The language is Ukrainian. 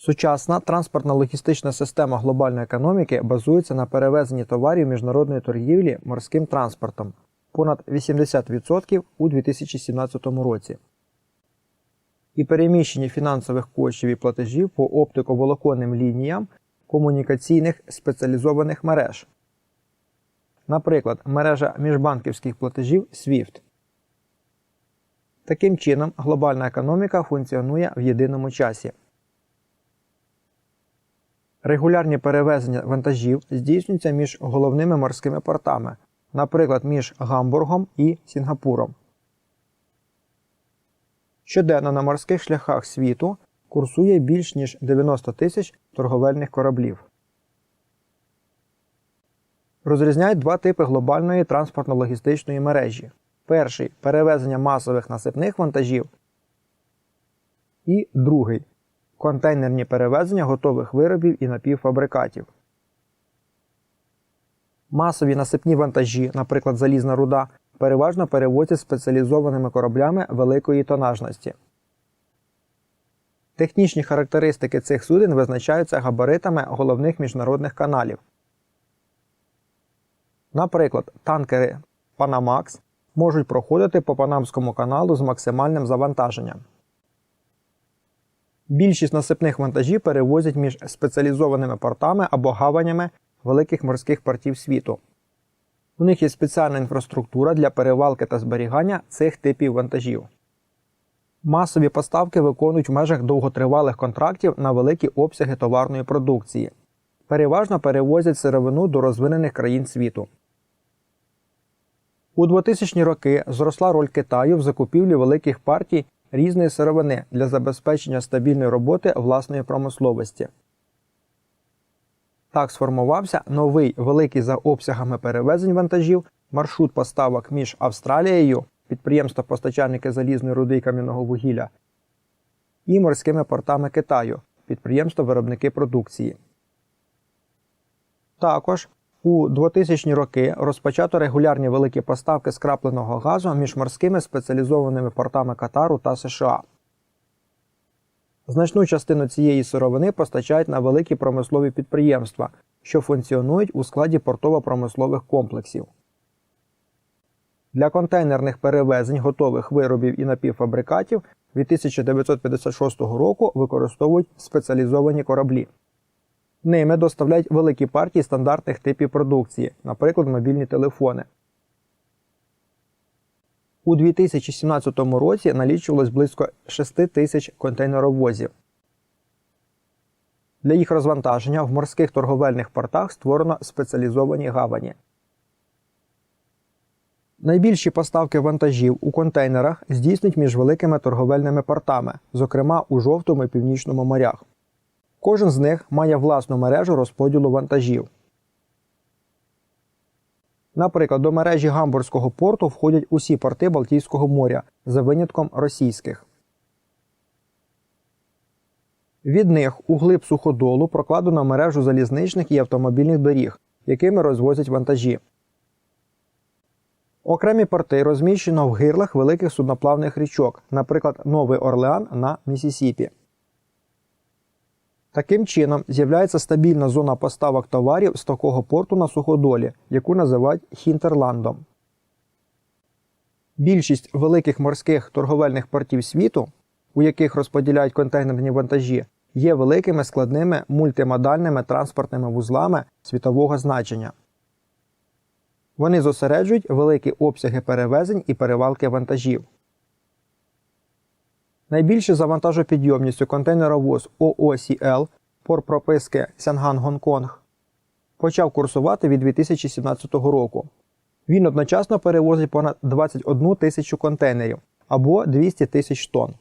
Сучасна транспортно-логістична система глобальної економіки базується на перевезенні товарів міжнародної торгівлі морським транспортом понад 80% у 2017 році і переміщенні фінансових коштів і платежів по оптиковолоконним лініям комунікаційних спеціалізованих мереж. Наприклад, мережа міжбанківських платежів SWIFT. Таким чином, глобальна економіка функціонує в єдиному часі. Регулярні перевезення вантажів здійснюються між головними морськими портами, наприклад, між Гамбургом і Сінгапуром. Щоденно на морських шляхах світу курсує більш ніж 90 тисяч торговельних кораблів. Розрізняють два типи глобальної транспортно-логістичної мережі. Перший перевезення масових насипних вантажів. І другий контейнерні перевезення готових виробів і напівфабрикатів. Масові насипні вантажі, наприклад, залізна руда, переважно перевозять спеціалізованими кораблями великої тонажності. Технічні характеристики цих суден визначаються габаритами головних міжнародних каналів. Наприклад, танкери Panamax можуть проходити по Панамському каналу з максимальним завантаженням. Більшість насипних вантажів перевозять між спеціалізованими портами або гаванями великих морських портів світу. У них є спеціальна інфраструктура для перевалки та зберігання цих типів вантажів. Масові поставки виконують в межах довготривалих контрактів на великі обсяги товарної продукції. Переважно перевозять сировину до розвинених країн світу. У 2000-ні роки зросла роль Китаю в закупівлі великих партій різної сировини для забезпечення стабільної роботи власної промисловості. Так сформувався новий великий за обсягами перевезень вантажів маршрут поставок між Австралією, підприємства постачальники залізної руди і кам'яного вугілля, і морськими портами Китаю, підприємства виробники продукції. Також у 2000-ні роки розпочато регулярні великі поставки скрапленого газу між морськими спеціалізованими портами Катару та США. Значну частину цієї сировини постачають на великі промислові підприємства, що функціонують у складі портово-промислових комплексів. Для контейнерних перевезень готових виробів і напівфабрикатів від 1956 року використовують спеціалізовані кораблі. Ними доставляють великі партії стандартних типів продукції, наприклад, мобільні телефони. У 2017 році налічувалось близько 6 тисяч контейнеровозів. Для їх розвантаження в морських торговельних портах створено спеціалізовані гавані. Найбільші поставки вантажів у контейнерах здійснюють між великими торговельними портами, зокрема у Жовтому і Північному морях. Кожен з них має власну мережу розподілу вантажів. Наприклад, до мережі Гамбурзького порту входять усі порти Балтійського моря за винятком російських. Від них у глиб суходолу прокладено мережу залізничних і автомобільних доріг, якими розвозять вантажі. Окремі порти розміщено в гирлах великих судноплавних річок, наприклад, Новий Орлеан на Місісіпі. Таким чином, з'являється стабільна зона поставок товарів з такого порту на суходолі, яку називають Хінтерландом. Більшість великих морських торговельних портів світу, у яких розподіляють контейнерні вантажі, є великими складними мультимодальними транспортними вузлами світового значення. Вони зосереджують великі обсяги перевезень і перевалки вантажів. Найбільше завантажопідйомністю контейнеровоз ООСІЛ пор прописки Сянган-Гонконг почав курсувати від 2017 року. Він одночасно перевозить понад 21 тисячу контейнерів або 200 тисяч тонн.